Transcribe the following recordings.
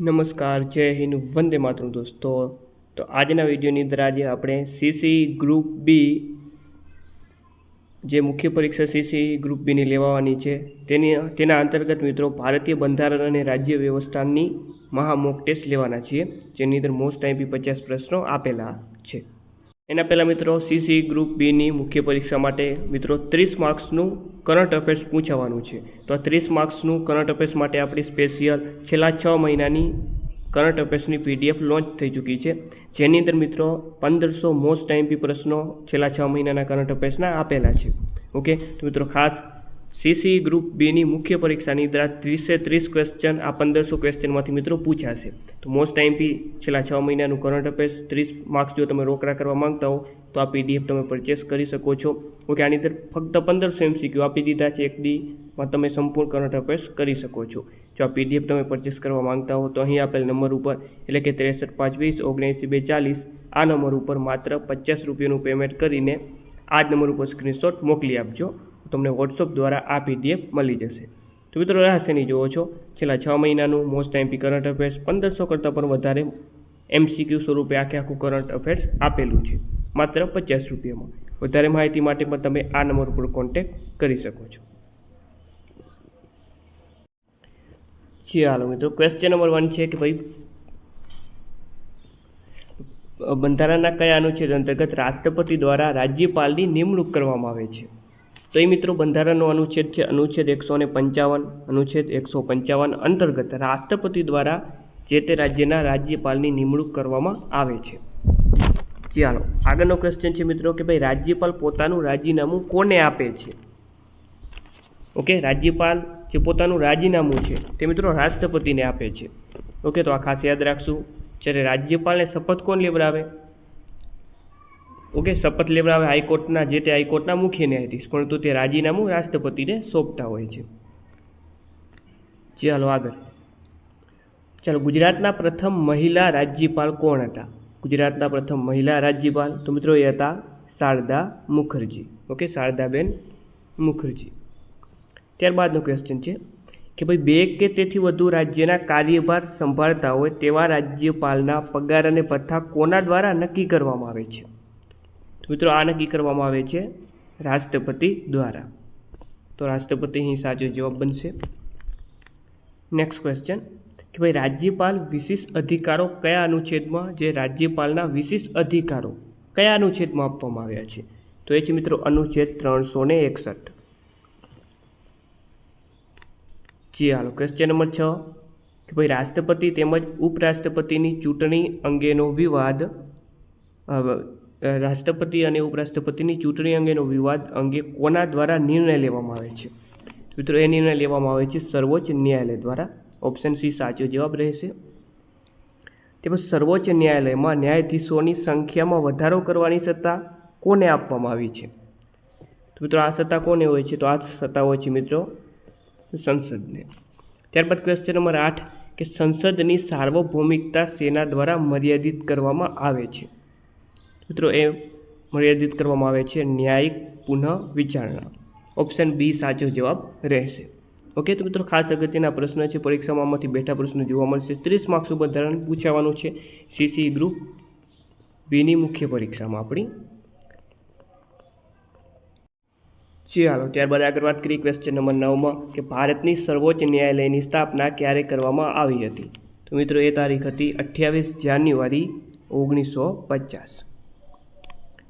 નમસ્કાર, જય હિન્દ, વંદે માતરમ દોસ્તો. તો આજના વિડીયોની અંદર આજે આપણે સીસી ગ્રુપ બી જે મુખ્ય પરીક્ષા સીસી ગ્રુપ બીની લેવાની છે, તેની, તેના અંતર્ગત મિત્રો ભારતીય બંધારણ અને રાજ્ય વ્યવસ્થાની મહામોક ટેસ્ટ લેવાના છીએ, જેની અંદર મોસ્ટ આઈપી પચાસ પ્રશ્નો આપેલા છે. એના પહેલાં મિત્રો સીસી ગ્રુપ બીની મુખ્ય પરીક્ષા માટે મિત્રો ત્રીસ માર્ક્સનું કરંટ અફેર્સ પૂછાવાનું છે. તો આ ત્રીસ માર્ક્સનું કરંટ અફેર્સ માટે આપણી સ્પેશિયલ છેલ્લા છ મહિનાની કરંટ અફેર્સની પીડીએફ લોન્ચ થઈ ચૂકી છે. જેની અંદર મિત્રો પંદરસો મોસ્ટ આઈમ્પી પ્રશ્નો છેલ્લા છ મહિનાના કરંટ અફેર્સના આપેલા છે. ઓકે? તો મિત્રો ખાસ સીસી ગ્રુપ બીની મુખ્ય પરીક્ષાની અંદર ત્રીસે ત્રીસ ક્વેશ્ચન આ પંદરસો ક્વેશ્ચનમાંથી મિત્રો પૂછાશે. તો મોસ્ટ ટાઈમથી છેલ્લા છ મહિનાનું કરંટ અફેર્સ ત્રીસ માર્ક્સ જો તમે રોકડા કરવા માંગતા હો, તો આ પીડીએફ તમે પરચેસ કરી શકો છો. ઓકે, આની અંદર ફક્ત પંદરસો એમસીક્યુ આપી દીધા છે, એક દીમાં તમે સંપૂર્ણ કરંટ અફેર્સ કરી શકો છો. જો આ પીડીએફ તમે પરચેસ કરવા માંગતા હો, તો અહીં આપેલ નંબર ઉપર, એટલે કે ત્રેસઠ પાંચ વીસ ઓગણએંસી બે ચાલીસ આ નંબર ઉપર માત્ર પચાસ રૂપિયાનું પેમેન્ટ કરીને આ જ નંબર ઉપર સ્ક્રીનશોટ મોકલી આપજો. તમને વોટ્સઅપ દ્વારા આ પીડીએફ મળી જશે. તો મિત્રો રાહ જોવો છો, છેલ્લા છ મહિનાનું મોસ્ટ એમપી કરંટ અફેર્સ પંદરસો કરતાં પણ વધારે એમસીક્યુ સ્વરૂપે આખે આખું કરંટ અફેર્સ આપેલું છે. માત્ર પચાસ રૂપિયામાં. વધારે માહિતી માટે પણ તમે આ નંબર ઉપર કોન્ટેક્ટ કરી શકો છો. ચાલો મિત્રો. ક્વેશ્ચન નંબર વન છે કે ભાઈ, બંધારણના કયા અનુચ્છેદ અંતર્ગત રાષ્ટ્રપતિ દ્વારા રાજ્યપાલની નિમણૂક કરવામાં આવે છે? તો એ મિત્રો બંધારણનો અનુચ્છેદ છે. અનુચ્છેદ એકસો ને પંચાવન, અનુચ્છેદ એકસો પંચાવન અંતર્ગત રાષ્ટ્રપતિ દ્વારા જે તે રાજ્યના રાજ્યપાલની નિમણૂક કરવામાં આવે છે. ચાલો, આગળનો ક્વેશ્ચન છે મિત્રો કે ભાઈ રાજ્યપાલ પોતાનું રાજીનામું કોને આપે છે? ઓકે, રાજ્યપાલ જે પોતાનું રાજીનામું છે તે મિત્રો રાષ્ટ્રપતિને આપે છે. ઓકે, તો આ ખાસ યાદ રાખશું. જ્યારે રાજ્યપાલને શપથ કોણ લેવડાવે? ઓકે, શપથ લેવડાવે હાઈકોર્ટના, જે તે હાઈકોર્ટના મુખ્ય ન્યાયાધીશ. પરંતુ તે રાજીનામું રાષ્ટ્રપતિને સોંપતા હોય છે. ચાલો આગળ. ચાલો, ગુજરાતના પ્રથમ મહિલા રાજ્યપાલ કોણ હતા? ગુજરાતના પ્રથમ મહિલા રાજ્યપાલ તો મિત્રો એ હતા શારદા મુખર્જી. ઓકે, શારદાબેન મુખર્જી. ત્યારબાદનો ક્વેશ્ચન છે કે ભાઈ, બે કે તેથી વધુ રાજ્યના કાર્યભાર સંભાળતા હોય તેવા રાજ્યપાલના પગાર અને ભથ્થા કોના દ્વારા નક્કી કરવામાં આવે છે? મિત્રો આ નક્કી કરવામાં આવે છે રાષ્ટ્રપતિ દ્વારા. તો રાષ્ટ્રપતિ અહીં સાચો જવાબ બનશે. નેક્સ્ટ ક્વેશ્ચન કે ભાઈ, રાજ્યપાલ વિશિષ્ટ અધિકારો કયા અનુચ્છેદમાં, જે રાજ્યપાલના વિશિષ્ટ અધિકારો કયા અનુચ્છેદમાં આપવામાં આવ્યા છે? તો એ છે મિત્રો, અનુચ્છેદ ત્રણસો ને એકસઠ. જી, હાલો ક્વેશ્ચન નંબર છ. કે ભાઈ, રાષ્ટ્રપતિ તેમજ ઉપરાષ્ટ્રપતિની ચૂંટણી અંગેનો વિવાદ રાષ્ટ્રપતિ અને ઉપરાષ્ટ્રપતિની ચૂંટણી અંગેનો વિવાદ અંગે કોના દ્વારા નિર્ણય લેવામાં આવે છે? મિત્રો, એ નિર્ણય લેવામાં આવે છે સર્વોચ્ચ ન્યાયાલય દ્વારા. ઓપ્શન સી, સાચો જવાબ રહેશે. તેમજ સર્વોચ્ચ ન્યાયાલયમાં ન્યાયાધીશોની સંખ્યામાં વધારો કરવાની સત્તા કોને આપવામાં આવી છે? તો મિત્રો, આ સત્તા કોને હોય છે? તો આ સત્તા હોય છે મિત્રો, સંસદને. ત્યારબાદ ક્વેશ્ચન નંબર આઠ કે સંસદની સાર્વભૌમિકતા સેના દ્વારા મર્યાદિત કરવામાં આવે છે. મિત્રો, એ મર્યાદિત કરવામાં આવે છે ન્યાયિક પુનઃ વિચારણા ઓપ્શન બી સાચો જવાબ રહેશે. ઓકે તો મિત્રો, ખાસ અગત્યના પ્રશ્ન છે. પરીક્ષામાં આમાંથી બેઠા પ્રશ્નો જોવા મળશે. ત્રીસ માર્ક્સ બંધારણ પૂછાવાનું છે. સીસી ગ્રુપ બીની મુખ્ય પરીક્ષામાં આપણી. ચાલો ત્યારબાદ આગળ વાત કરીએ ક્વેશ્ચન નંબર નવમાં કે ભારતની સર્વોચ્ચ ન્યાયાલયની સ્થાપના ક્યારે કરવામાં આવી હતી? તો મિત્રો, એ તારીખ હતી અઠ્યાવીસ જાન્યુઆરી ઓગણીસો પચાસ.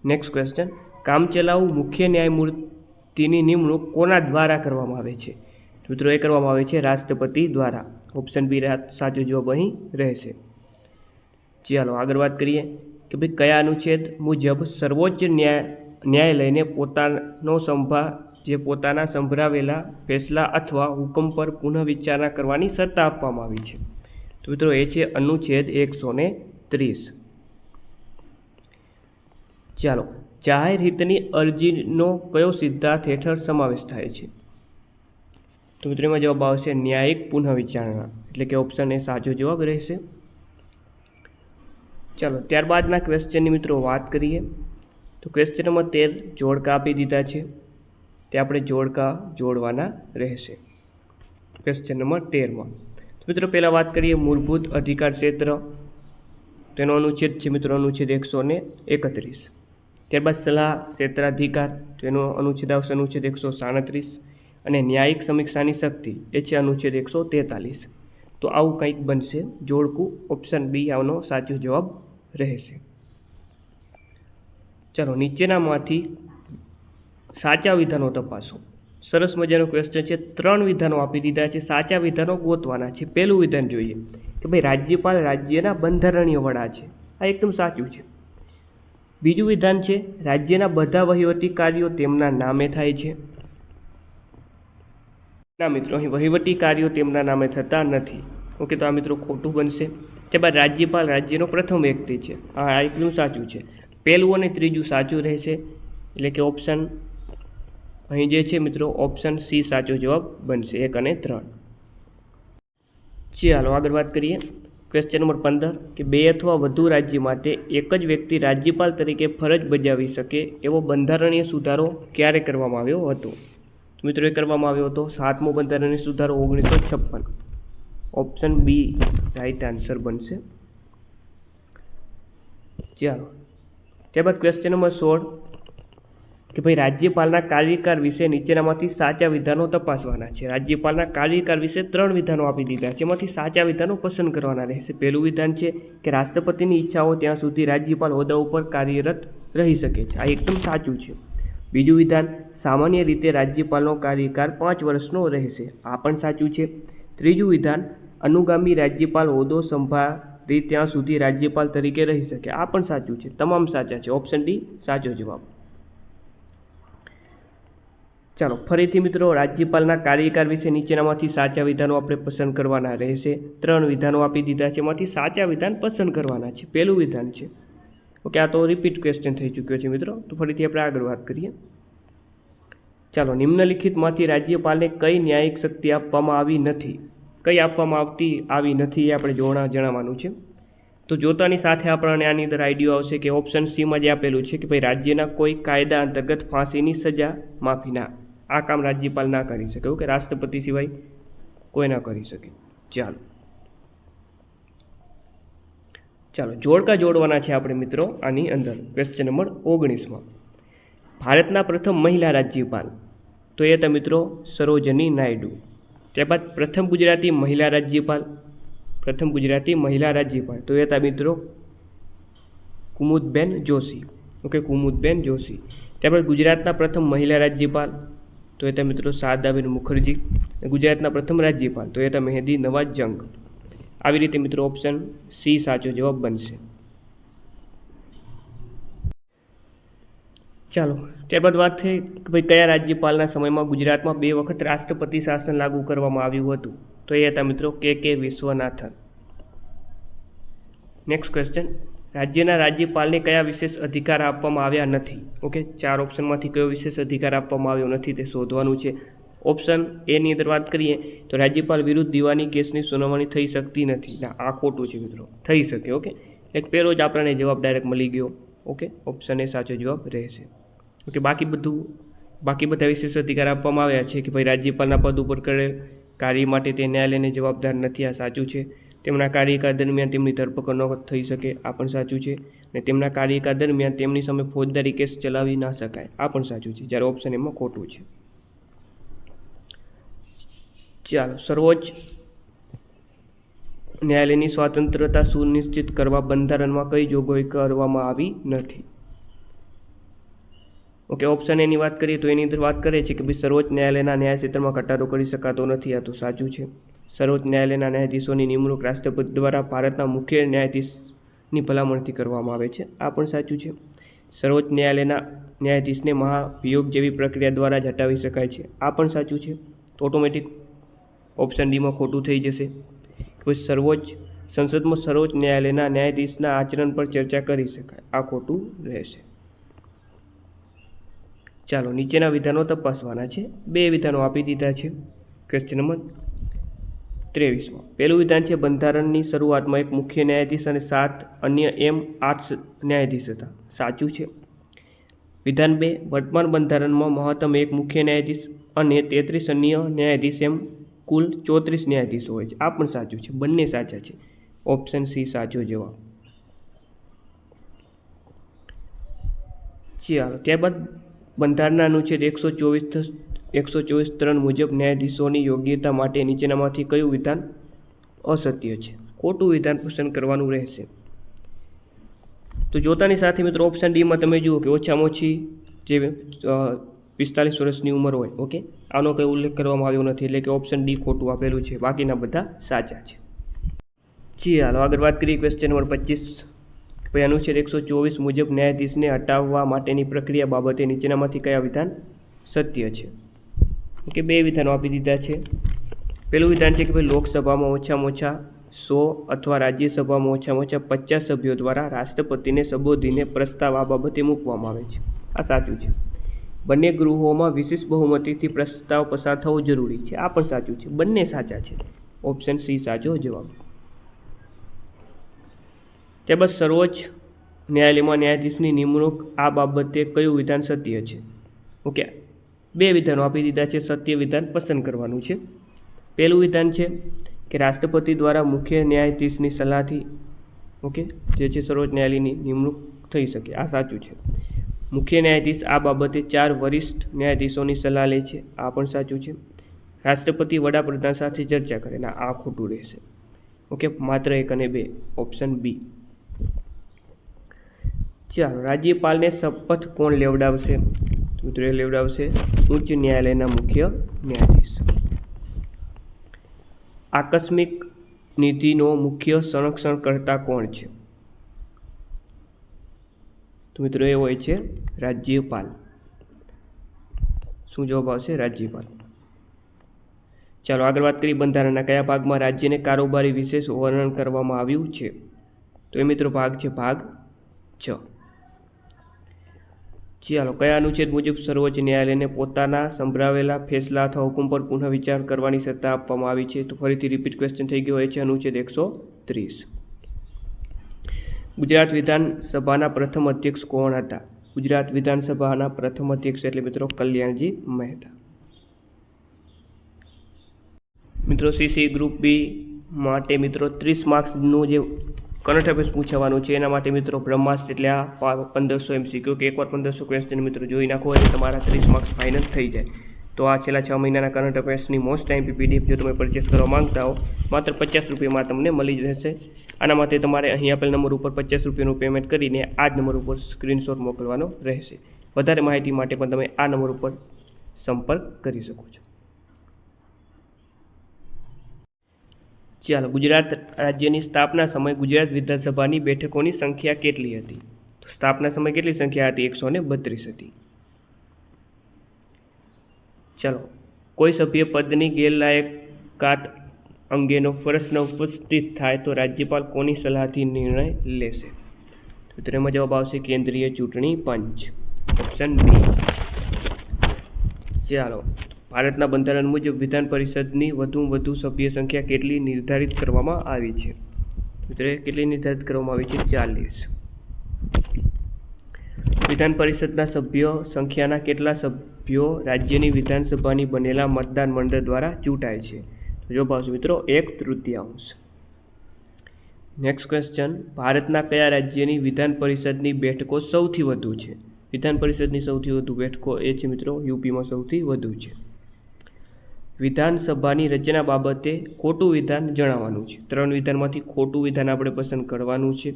નેક્સ્ટ ક્વેશ્ચન કામચલાઉ મુખ્ય ન્યાયમૂર્તિની નિમણૂક કોના દ્વારા કરવામાં આવે છે? મિત્રો, એ કરવામાં આવે છે રાષ્ટ્રપતિ દ્વારા. ઓપ્શન બી સાચો જવાબ અહીં રહેશે. ચાલો, આગળ વાત કરીએ કે ભાઈ, કયા અનુચ્છેદ મુજબ સર્વોચ્ચ ન્યાય ન્યાયાલયને પોતાનો સંભા, જે પોતાના સંભળાવેલા ફેસલા અથવા હુકમ પર પુનઃવિચારણા કરવાની સત્તા આપવામાં આવી છે? તો મિત્રો, એ છે અનુચ્છેદ એકસો ત્રીસ. ચાલો, જાહેર હિતની અરજીનો કયો સિદ્ધાંત હેઠળ સમાવેશ થાય છે? તો મિત્રો, એમાં જવાબ આવશે ન્યાયિક પુનઃવિચારણા. એટલે કે ઓપ્શન એ સાચો જવાબ રહેશે. ચાલો, ત્યારબાદના ક્વેશ્ચનની મિત્રો વાત કરીએ. તો ક્વેશ્ચન નંબર તેર જોડકા આપી દીધા છે. તે આપણે જોડકા જોડવાના રહેશે. ક્વેશ્ચન નંબર તેરમાં. તો મિત્રો, પહેલાં વાત કરીએ મૂળભૂત અધિકાર ક્ષેત્ર. તેનો અનુચ્છેદ છે મિત્રો, અનુચ્છેદ એકસો ને એકત્રીસ. ત્યારબાદ સલાહ ક્ષેત્રાધિકાર, તેનો અનુચ્છેદ આવશે અનુચ્છેદ એકસો સાડત્રીસ અને ન્યાયિક સમીક્ષાની શક્તિ, એ છે અનુચ્છેદ એકસો તેતાલીસ. તો આવું કંઈક બનશે, જોડકું ઓપ્શન બી આવનો સાચો જવાબ રહેશે. ચાલો, નીચેનામાંથી સાચા વિધાનો તપાસો. સરસ મજાનો ક્વેશ્ચન છે, ત્રણ વિધાનો આપી દીધા છે, સાચા વિધાનો ગોતવાના છે. પહેલું વિધાન જોઈએ કે ભાઈ રાજ્યપાલ રાજ્યના બંધારણીય વડા છે. આ એકદમ સાચું છે. બીજું વિધાન છે, રાજ્યના બધા વહીવટી કાર્યો તેમના નામે થાય છે. ના મિત્રો, અહીં વહીવટી કાર્યો તેમના નામે થતા નથી. ઓકે, તો આ મિત્રો ખોટું બનશે. ત્યારબાદ રાજ્યપાલ રાજ્યનો પ્રથમ વ્યક્તિ છે. આ એકનું સાચું છે. પહેલું અને ત્રીજું સાચું રહેશે. એટલે કે ઓપ્શન અહીં જે છે મિત્રો, ઓપ્શન સી સાચો જવાબ બનશે. એક અને ત્રણ. ચાલો આગળ વાત કરીએ. ક્વેશ્ચન નંબર પંદર, કે બે અથવા વધુ રાજ્ય માટે એક જ વ્યક્તિ રાજ્યપાલ તરીકે ફરજ બજાવી શકે એવો બંધારણીય સુધારો ક્યારે કરવામાં આવ્યો હતો? મિત્રો, એ કરવામાં આવ્યો હતો સાતમો બંધારણીય સુધારો ઓગણીસો છપ્પન. ઓપ્શન બી રાઈટ આન્સર બનશે. ચાલો, ત્યારબાદ ક્વેશ્ચન નંબર સોળ કે ભાઈ રાજ્યપાલના કાર્યકાળ વિશે નીચેનામાંથી સાચા વિધાનો તપાસવાના છે. રાજ્યપાલના કાર્યકાળ વિશે ત્રણ વિધાનો આપી દીધા. છે એમાંથી સાચા વિધાનો પસંદ કરવાના રહેશે. પહેલું વિધાન છે કે રાષ્ટ્રપતિની ઈચ્છાઓ ત્યાં સુધી રાજ્યપાલ હોદ્દા ઉપર કાર્યરત રહી શકે છે. આ એકદમ સાચું છે. બીજું વિધાન સામાન્ય રીતે રાજ્યપાલનો કાર્યકાળ પાંચ વર્ષનો રહેશે. આ પણ સાચું છે. ત્રીજું વિધાન અનુગામી રાજ્યપાલ હોદ્દો સંભાળી ત્યાં સુધી રાજ્યપાલ તરીકે રહી શકે. આ પણ સાચું છે. તમામ સાચા છે. ઓપ્શન ડી સાચો જવાબ. ચાલો, ફરીથી મિત્રો, રાજ્યપાલના કાર્યકાળ વિશે નીચેનામાંથી સાચા વિધાનો આપણે પસંદ કરવાના રહેશે. ત્રણ વિધાનો આપી દીધા છે, એમાંથી સાચા વિધાન પસંદ કરવાના છે. પહેલું વિધાન છે. ઓકે, આ તો રિપીટ ક્વેશ્ચન થઈ ચૂક્યો છે મિત્રો. તો ફરીથી આપણે આગળ વાત કરીએ. ચાલો, નિમ્નલિખિતમાંથી રાજ્યપાલને કઈ ન્યાયિક શક્તિ આપવામાં આવી નથી? કઈ આપવામાં આવતી આવી નથી એ આપણે જોણા, જણાવવાનું છે. તો જોતાની સાથે આપણને આની અંદર આઈડિયો આવશે કે ઓપ્શન સીમાં જે આપેલું છે કે ભાઈ રાજ્યના કોઈ કાયદા અંતર્ગત ફાંસીની સજા માફીના આ કામ રાજ્યપાલ ના કરી શકે. ઓકે રાષ્ટ્રપતિ સિવાય કોઈ ના કરી શકે. ચાલો. ચાલો, જોડકા જોડવાના છે આપણે મિત્રો આની અંદર. ક્વેશ્ચન નંબર ઓગણીસમાં. ભારતના પ્રથમ મહિલા રાજ્યપાલ. તો એ હતા મિત્રો સરોજની નાયડુ. ત્યારબાદ પ્રથમ ગુજરાતી મહિલા રાજ્યપાલ. પ્રથમ ગુજરાતી મહિલા રાજ્યપાલ. તો એ હતા મિત્રો કુમુદબેન જોશી. ઓકે, કુમુદબેન જોશી. ત્યારબાદ ગુજરાતના પ્રથમ મહિલા રાજ્યપાલ. તો એ હતા મિત્રો શારદાબેન મુખર્જી, ગુજરાતના પ્રથમ રાજ્યપાલ, તો એ હતા મહેદી નવાજ જંગ. આવી રીતે મિત્રો ઓપ્શન સી સાચો જવાબ બનશે. ચાલો, ત્યારબાદ વાત થઈ કે ભાઈ કયા રાજ્યપાલના સમયમાં ગુજરાતમાં બે વખત રાષ્ટ્રપતિ શાસન લાગુ કરવામાં આવ્યું હતું? તો એ હતા મિત્રો કે કે વિશ્વનાથન. નેક્સ્ટ ક્વેશ્ચન રાજ્યના રાજ્યપાલને કયા વિશેષ અધિકાર આપવામાં આવ્યા નથી? ઓકે ચાર ઓપ્શનમાંથી કયો વિશેષ અધિકાર આપવામાં આવ્યો નથી તે શોધવાનું છે. ઓપ્શન એની અંદર વાત કરીએ તો રાજ્યપાલ વિરુદ્ધ દીવાની કેસની સુનાવણી થઈ શકતી નથી. આ ખોટું છે મિત્રો. થઈ શકે ઓકે એક પહેલો જ આપણને જવાબ ડાયરેક્ટ મળી ગયો ઓકે ઓપ્શન એ સાચો જવાબ રહેશે. ઓકે બાકી બધું, બાકી બધા વિશેષ અધિકાર આપવામાં આવ્યા છે કે ભાઈ રાજ્યપાલના પદ ઉપર કરે કાર્ય માટે તે ન્યાયાલયને જવાબદાર નથી, આ સાચું છે. તેમના કાર્યકાળ દરમિયાન તેમની ધરપકડ ન થઈ શકે, આ પણ સાચું છે. અને તેમના કાર્યકાળ દરમિયાન તેમની સામે ફોજદારી કેસ ચલાવી ના શકાય, આ પણ સાચું છે, જ્યારે ઓપ્શન એમાં ખોટું છે. ચાલો, સર્વોચ્ચ ન્યાયાલયની સ્વતંત્રતા સુનિશ્ચિત કરવા બંધારણમાં કઈ જોગવાઈ કરવામાં આવી નથી? ઓકે ઓપ્શન એની વાત કરીએ તો એની અંદર વાત કરે છે કે ભાઈ સર્વોચ્ચ ન્યાયાલયના ન્યાય ક્ષેત્રમાં ઘટાડો કરી શકાતો નથી, આ તો સાચું છે. સર્વોચ્ચ ન્યાયાલયના ન્યાયાધીશોની નિમણૂક રાષ્ટ્રપતિ દ્વારા ભારતના મુખ્ય ન્યાયાધીશની ભલામણથી કરવામાં આવે છે. આ પણ સાચું છે. સર્વોચ્ચ ન્યાયાલયના ન્યાયાધીશને મહાભિયોગ જેવી પ્રક્રિયા દ્વારા જ હટાવી શકાય છે. આ પણ સાચું છે. તો ઓટોમેટિક ઓપ્શન ડીમાં ખોટું થઈ જશે. કે સર્વોચ્ચ, સંસદમાં સર્વોચ્ચ ન્યાયાલયના ન્યાયાધીશના આચરણ પર ચર્ચા કરી શકાય. આ ખોટું રહેશે. ચાલો નીચેના વિધાનો તપાસવાના છે. બે વિધાનો આપી દીધા છે. ક્વેશ્ચન નંબર ત્રેવીસમાં. પહેલું વિધાન છે, બંધારણની શરૂઆતમાં એક મુખ્ય ન્યાયાધીશ અને સાત અન્ય એમ આઠ ન્યાયાધીશ હતા. સાચું છે? વિધાન બે, વર્તમાન બંધારણમાં મહત્તમ એક મુખ્ય ન્યાયાધીશ અને તેત્રીસ અન્ય ન્યાયાધીશ એમ કુલ ચોત્રીસ ન્યાયાધીશો હોય છે. આ પણ સાચું છે. બંને સાચા છે. ઓપ્શન સી, સાચો જવાબ. ચાલો, ત્યારબાદ બંધારણના અનુચ્છેદ એકસો ચોવીસ એકસો ચોવીસ ત્રણ મુજબ ન્યાયાધીશોની યોગ્યતા માટે નીચેનામાંથી કયું વિધાન અસત્ય છે? ખોટું વિધાન પસંદ કરવાનું રહેશે. તો જોતાની સાથે મિત્રો ઓપ્શન ડીમાં તમે જુઓ કે ઓછામાં ઓછી જે પિસ્તાલીસ વર્ષની ઉંમર હોય, ઓકે? આનો કંઈ ઉલ્લેખ કરવામાં આવ્યો નથી, એટલે કે ઓપ્શન ડી ખોટું આપેલું છે. બાકીના બધા સાચા છે. જી, હાલો, આગળ વાત કરીએ ક્વેશ્ચન નંબર પચીસ. ભાઈ અનુચ્છેદ એકસો ચોવીસ મુજબ ન્યાયાધીશને હટાવવા માટેની પ્રક્રિયા બાબતે નીચેનામાંથી કયા વિધાન સત્ય છે? ઓકે બે વિધાનો આપી દીધા છે. પહેલું વિધાન છે કે ભાઈ લોકસભામાં ઓછામાં ઓછા સો અથવા રાજ્યસભામાં ઓછામાં ઓછા પચાસ સભ્યો દ્વારા રાષ્ટ્રપતિને સંબોધીને પ્રસ્તાવ આ બાબતે મૂકવામાં આવે છે. આ સાચું છે. બંને ગૃહોમાં વિશેષ બહુમતીથી પ્રસ્તાવ પસાર થવો જરૂરી છે. આ પણ સાચું છે. બંને સાચા છે. ઓપ્શન સી સાચો, જવાબ. ત્યારબાદ સર્વોચ્ચ ન્યાયાલયમાં ન્યાયાધીશની નિમણૂક આ બાબતે કયું વિધાન સત્ય છે? ઓકે બે વિધાનો આપી દીધા છે. સત્ય વિધાન પસંદ કરવાનું છે. પહેલું વિધાન છે કે રાષ્ટ્રપતિ દ્વારા મુખ્ય ન્યાયાધીશની સલાહથી, ઓકે, જે છે સર્વોચ્ચ ન્યાયાલયની નિમણૂક થઈ શકે. આ સાચું છે. મુખ્ય ન્યાયાધીશ આ બાબતે ચાર વરિષ્ઠ ન્યાયાધીશોની સલાહ લે છે. આ પણ સાચું છે. રાષ્ટ્રપતિ વડાપ્રધાન સાથે ચર્ચા કરે ના આ ખોટું રહેશે. ઓકે, માત્ર એક અને બે. Option B. ચાલો, રાજ્યપાલને શપથ કોણ લેવડાવશે? મિત્રો લેવડાવશે ઉચ્ચ ન્યાયાલયના મુખ્ય ન્યાયાધીશ. આકસ્મિક નીતિનો મુખ્ય સંરક્ષણકર્તા કોણ છે? તો મિત્રો એ હોય છે રાજ્યપાલ. શું જવાબ આવશે? રાજ્યપાલ. ચાલો આગળ વાત કરીએ બંધારણના કયા ભાગમાં રાજ્યને કારોબારી વિશેષ વર્ણન કરવામાં આવ્યું છે? તો એ મિત્રો ભાગ છે ભાગ છ. ચાલો, કયા અનુચ્છેદ મુજબ સર્વોચ્ચ ન્યાયાલયને પોતાના સંભળાવેલા ફેસલા અથવા હુકમ પર પુનઃ વિચાર કરવાની સત્તા આપવામાં આવી છે? તો ફરીથી રિપીટ ક્વેશ્ચન થઈ ગયો હોય છે અનુચ્છેદ એકસો ત્રીસ. ગુજરાત વિધાનસભાના પ્રથમ અધ્યક્ષ કોણ હતા? ગુજરાત વિધાનસભાના પ્રથમ અધ્યક્ષ એટલે મિત્રો કલ્યાણજી મહેતા. મિત્રો સીસી ગ્રુપ બી માટે મિત્રો ત્રીસ માર્ક્સનું જે કરંટ અફેર્સ પૂછવાનું છે. એના માટે મિત્રો બ્રહ્માસ્ત્ર એટલે આ પંદરસો એમસીક્યુ કે એકવાર પંદરસો ક્વેશ્ચન મિત્રો જોઈ નાખો એટલે તમારા ત્રીસ માર્ક્સ ફાઇનલ થઈ જાય. તો આ છેલ્લા છ મહિનાના કરંટ અફેર્સની મોસ્ટ ટાઈમ પીડીએફ જો તમે પરચેસ કરવા માંગતા હો, માત્ર પચાસ રૂપિયામાં તમને મળી જ રહેશે. આના માટે તમારે અહીં આપેલ નંબર ઉપર પચાસ રૂપિયાનું પેમેન્ટ કરીને આ જ નંબર ઉપર સ્ક્રીનશોટ મોકલવાનો રહેશે. વધારે માહિતી માટે પણ તમે આ નંબર ઉપર સંપર્ક કરી શકો છો. ચાલો, ગુજરાત રાજ્યની સ્થાપના સમયે ગુજરાત વિધાનસભાની બેઠકોની સંખ્યા કેટલી હતી? તો સ્થાપના સમય કેટલી સંખ્યા હતી? એકસો ને બત્રીસ હતી. ચાલો, કોઈ સભ્ય પદની ગેરલાયકાત અંગેનો પ્રશ્ન ઉપસ્થિત થાય તો રાજ્યપાલ કોની સલાહથી નિર્ણય લેશે? તો તેમાં જવાબ આવશે કેન્દ્રીય ચૂંટણી પંચ, ઓપ્શન બી. ચાલો ભારતના બંધારણ મુજબ વિધાન પરિષદની વધુમાં વધુ સભ્ય સંખ્યા કેટલી નિર્ધારિત કરવામાં આવી છે? મિત્રો, કેટલી નિર્ધારિત કરવામાં આવી છે? ચાલીસ. વિધાન પરિષદના સભ્યો સંખ્યાના કેટલા સભ્યો રાજ્યની વિધાનસભાની બનેલા મતદાન મંડળ દ્વારા ચૂંટાય છે? જો ભાવશો મિત્રો, એક તૃતીયાંશ. નેક્સ્ટ ક્વેશ્ચન ભારતના કયા રાજ્યની વિધાન પરિષદની બેઠકો સૌથી વધુ છે? વિધાન પરિષદની સૌથી વધુ બેઠકો એ છે મિત્રો, યુપીમાં સૌથી વધુ છે. વિધાનસભાની રચના બાબતે ખોટું વિધાન જણાવવાનું છે. ત્રણ વિધાનમાંથી ખોટું વિધાન આપણે પસંદ કરવાનું છે.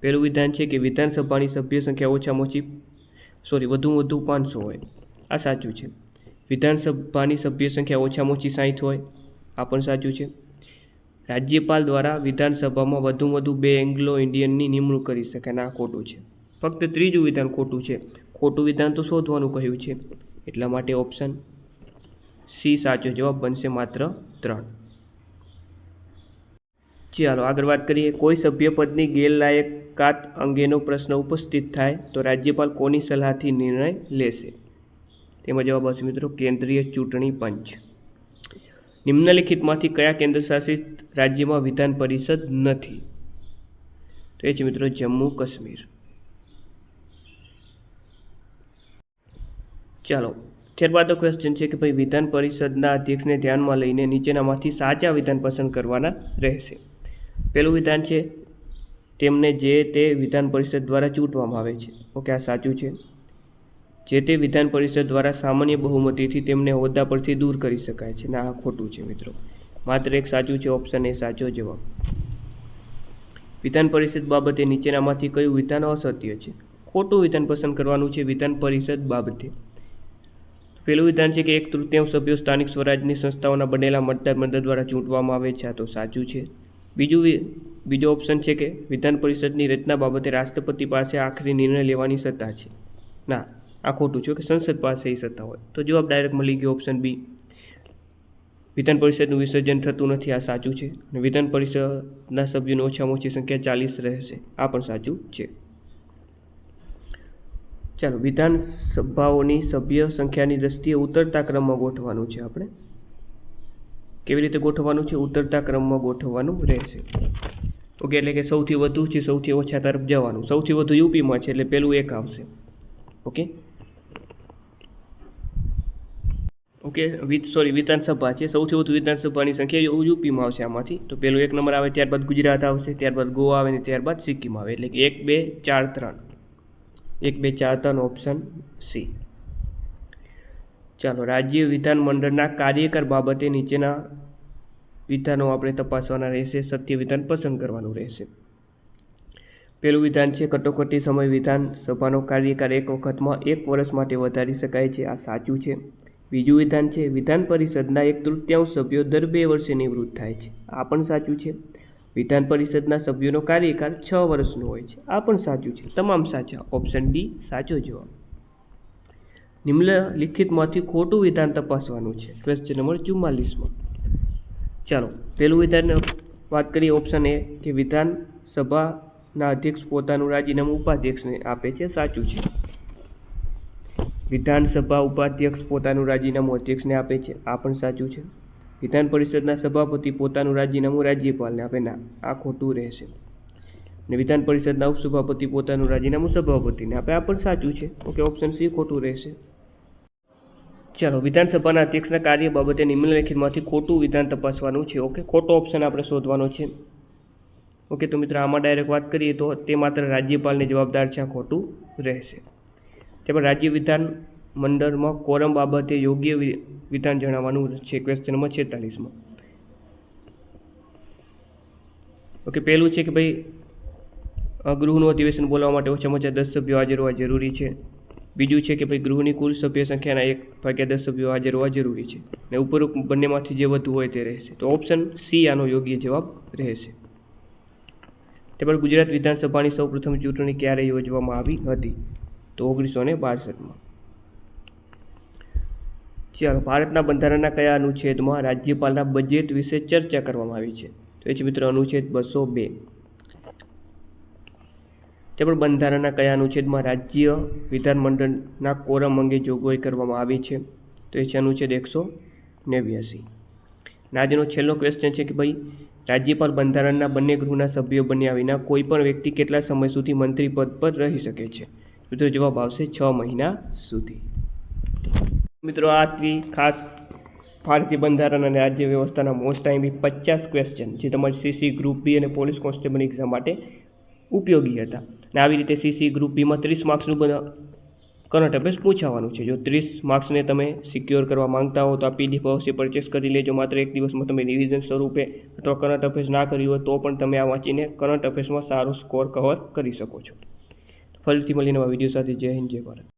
પહેલું વિધાન છે કે વિધાનસભાની સભ્ય સંખ્યા ઓછામાં ઓછી સોરી, વધુમાં વધુ પાંચસો હોય. આ સાચું છે. વિધાનસભાની સભ્ય સંખ્યા ઓછામાં ઓછી સાહીઠ હોય. આ પણ સાચું છે. રાજ્યપાલ દ્વારા વિધાનસભામાં વધુમાં વધુ બે એંગ્લો ઇન્ડિયનની નિમણૂક કરી શકે અને આ ખોટું છે. ફક્ત ત્રીજું વિધાન ખોટું છે. ખોટું વિધાન તો શોધવાનું કહ્યું છે. એટલા માટે ઓપ્શન સી સાચો જવાબ બનશે માત્ર ત્રણ. ચાલો આગળ વાત કરીએ. કોઈ સભ્યપદની ગેરલાયકાત અંગેનો પ્રશ્ન ઉપસ્થિત થાય તો રાજ્યપાલ કોની સલાહથી નિર્ણય લેશે? તેમાં જવાબ આવશે મિત્રો કેન્દ્રીય ચૂંટણી પંચ. નિમ્નલિખિતમાંથી કયા કેન્દ્રશાસિત રાજ્યમાં વિધાન પરિષદ નથી? તો એ છે મિત્રો જમ્મુ કાશ્મીર. ચાલો ત્યારબાદનો ક્વેશ્ચન છે કે ભાઈ વિધાન પરિષદના અધ્યક્ષને ધ્યાનમાં લઈને નીચેનામાંથી સાચા વિધાન પસંદ કરવાના રહેશે. પહેલું વિધાન છે, તેમને જે તે વિધાન પરિષદ દ્વારા ચૂંટવામાં આવે છે. ઓકે, આ સાચું છે. જે તે વિધાન પરિષદ દ્વારા સામાન્ય બહુમતીથી તેમને હોદ્દા પરથી દૂર કરી શકાય છે. ના, આ ખોટું છે મિત્રો. માત્ર એક સાચું છે ઓપ્શન એ સાચો જવાબ. વિધાન પરિષદ બાબતે નીચેનામાંથી કયું વિધાન અસત્ય છે? ખોટું વિધાન પસંદ કરવાનું છે વિધાન પરિષદ બાબતે. પહેલું વિધાન છે કે એક તૃતીયાંશ સભ્યો સ્થાનિક સ્વરાજની સંસ્થાઓના બનેલા મતદાર મંડળ દ્વારા ચૂંટવામાં આવે છે. આ તો સાચું છે. બીજું બીજો ઓપ્શન છે કે વિધાન પરિષદની રચના બાબતે રાષ્ટ્રપતિ પાસે આખરી નિર્ણય લેવાની સત્તા છે. ના, આ ખોટું છે કે સંસદ પાસે એ સત્તા હોય. તો જવાબ ડાયરેક્ટ મળી ગયો ઓપ્શન બી વિધાન પરિષદનું વિસર્જન થતું નથી, આ સાચું છે. અને વિધાન પરિષદના સભ્યોની ઓછામાં ઓછી સંખ્યા ચાલીસ રહેશે. આ પણ સાચું છે. ચાલો, વિધાનસભાઓની સભ્ય સંખ્યાની દ્રષ્ટિએ ઉતરતા ક્રમમાં ગોઠવવાનું છે આપણે. કેવી રીતે ગોઠવવાનું છે? ઉતરતા ક્રમમાં ગોઠવવાનું રહેશે. ઓકે, એટલે કે સૌથી વધુ છે, સૌથી ઓછા તરફ જવાનું. સૌથી વધુ યુપીમાં છે, એટલે પેલું એક આવશે. ઓકે? ઓકે, વિધ, સોરી, વિધાનસભા છે. સૌથી વધુ વિધાનસભાની સંખ્યા યુપીમાં આવશે આમાંથી. તો પેલું એક નંબર આવે ત્યારબાદ ગુજરાત આવશે, ત્યારબાદ ગોવા આવે ને ત્યારબાદ સિક્કિમ આવે. એટલે કે એક, બે, ચાર, ત્રણ. એક, બે, ચાર, ત્રણ ઓપ્શન સી ચાલો, રાજ્ય વિધાન મંડળના કાર્યકર બાબતે નીચેના વિધાનો આપણે તપાસવાના રહેશે, સત્ય વિધાન પસંદ કરવાનું રહેશે. પેલું વિધાન છે, કટોકટી સમય વિધાન. સભાનો કાર્યકાળ એક વખતમાં એક વર્ષ માટે વધારી શકાય છે, આ સાચું છે. બીજું વિધાન છે, વિધાન પરિષદના એક તૃતીયાંશ સભ્યો દર બે વર્ષે નિવૃત્ત થાય છે, આ પણ સાચું છે. વિધાન પરિષદના સભ્યોનો કાર્યકાળ છ વર્ષનો હોય છે. આ પણ સાચું છે. તમામ સાચા. ઓપ્શન ડી, સાચો જવાબ. નિમ્નલિખિતમાંથી ખોટું વિધાન તપાસવાનું છે. ક્વેશ્ચન નંબર ચુમ્માલીસમાં. ચાલો, પહેલું વિધાન વાત કરીએ. ઓપ્શન એ કે વિધાન સભાના અધ્યક્ષ પોતાનું રાજીનામું ઉપાધ્યક્ષને આપે છે. સાચું છે. વિધાનસભા ઉપાધ્યક્ષ પોતાનું રાજીનામું અધ્યક્ષને આપે છે. આ પણ સાચું છે. વિધાન પરિષદના સભાપતિ પોતાનું રાજીનામું રાજ્યપાલને આપે ના. આ ખોટું રહેશે. અને વિધાન પરિષદના ઉપસભાપતિ પોતાનું રાજીનામું સભાપતિને આપે. આ પણ સાચું છે. ઓકે ઓપ્શન સી ખોટું રહેશે. ચાલો, વિધાનસભાના અધ્યક્ષના કાર્ય બાબતે નિમ્નલિખિતમાંથી ખોટું વિધાન તપાસવાનું છે. ઓકે, ખોટો ઓપ્શન આપણે શોધવાનો છે. ઓકે, તો મિત્રો, આમાં ડાયરેક્ટ વાત કરીએ તો તે માત્ર રાજ્યપાલને જવાબદાર છે, આ ખોટું રહેશે. ત્યારબાદ રાજ્ય વિધાન મંડળમાં કોરમ બાબતે યોગ્ય વિધાન જણાવવાનું છે. Question number છેતાલીસમાં. ઓકે પહેલું છે કે ભાઈ ગૃહનું અધિવેશન બોલાવવા માટે ઓછામાં ઓછા દસ સભ્યો હાજર હોવા જરૂરી છે. બીજું છે કે ભાઈ, ગૃહની કુલ સભ્ય સંખ્યાના એક ભાગ્યા દસ સભ્યો હાજર હોવા જરૂરી છે. અને ઉપરોક્ત બંનેમાંથી જે વધુ હોય તે રહેશે. તો ઓપ્શન સી આનો યોગ્ય જવાબ રહેશે. તેમજ ગુજરાત વિધાનસભાની સૌપ્રથમ ચૂંટણી ક્યારે યોજવામાં આવી હતી? તો ઓગણીસો ને બાસઠમાં. ચાલો, ભારતના બંધારણના કયા અનુચ્છેદમાં રાજ્યપાલના બજેટ વિશે ચર્ચા કરવામાં આવી છે? તો એ છે મિત્રો અનુચ્છેદ બસો બે. તે પણ બંધારણના કયા અનુચ્છેદમાં રાજ્ય વિધાનમંડળના કોરમ અંગે જોગવાઈ કરવામાં આવી છે? તો એ છે અનુચ્છેદ એકસો નેવ્યાસી. આજનો છેલ્લો ક્વેશ્ચન છે કે ભાઈ, રાજ્યપાલ બંધારણના બંને ગૃહના સભ્યો બન્યા વિના કોઈ પણ વ્યક્તિ કેટલા સમય સુધી મંત્રી પદ પર રહી શકે છે? મિત્રો જવાબ આવશે છ મહિના સુધી. મિત્રો, આ હતી ખાસ ભારતીય બંધારણ અને રાજ્ય વ્યવસ્થાના મોસ્ટ ટાઈમ પચાસ ક્વેશ્ચન જે તમારી સીસી ગ્રુપ બી અને પોલીસ કોન્સ્ટેબલની એક્ઝામ માટે ઉપયોગી હતા. અને આવી રીતે સીસી ગ્રુપ બીમાં ત્રીસ માર્ક્સનું બધા કરંટ અફેર્સ પૂછાવાનું છે. જો ત્રીસ માર્ક્સને તમે સિક્યોર કરવા માંગતા હો તો આ પીડીએફ અવશ્ય પરચેસ કરી લેજો. માત્ર એક દિવસમાં તમે રિવિઝન સ્વરૂપે અથવા કરંટ અફેર્સ ના કર્યું હોય તો પણ તમે આ વાંચીને કરંટ અફેર્સમાં સારો સ્કોર કવર કરી શકો છો. ફરીથી મળીને વીડિયો સાથે જય હિન્દ, જય ભારત.